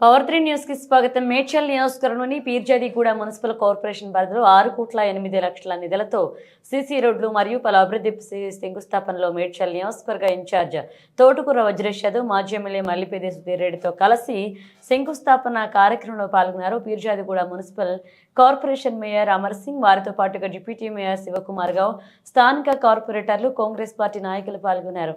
Power three న్యూస్కి స్వాగతం. మేడ్చల్ నియోజకవర్గంలోని పీర్జాదిగూడ మున్సిపల్ కార్పొరేషన్ పరిధిలో ఆరు కోట్ల ఎనిమిది లక్షల నిధులతో సీసీ రోడ్లు మరియు పలు అభివృద్ధి శంకుస్థాపనలో మేడ్చల్ నియోజకవర్గ ఇన్ఛార్జ్ తోటకూర వజ్రేష్ యాదవ్ మాజీ ఎమ్మెల్యే మల్లిపేది సుధీర్ రెడ్డితో కలిసి శంకుస్థాపన కార్యక్రమంలో పాల్గొన్నారు Peerzadiguda municipal corporation mayor Amar Singh. వారితో పాటుగా డిప్యూటీ మేయర్ శివకుమార్ గౌడ్ స్థానిక కార్పొరేటర్లు కాంగ్రెస్ పార్టీ నాయకులు పాల్గొన్నారు.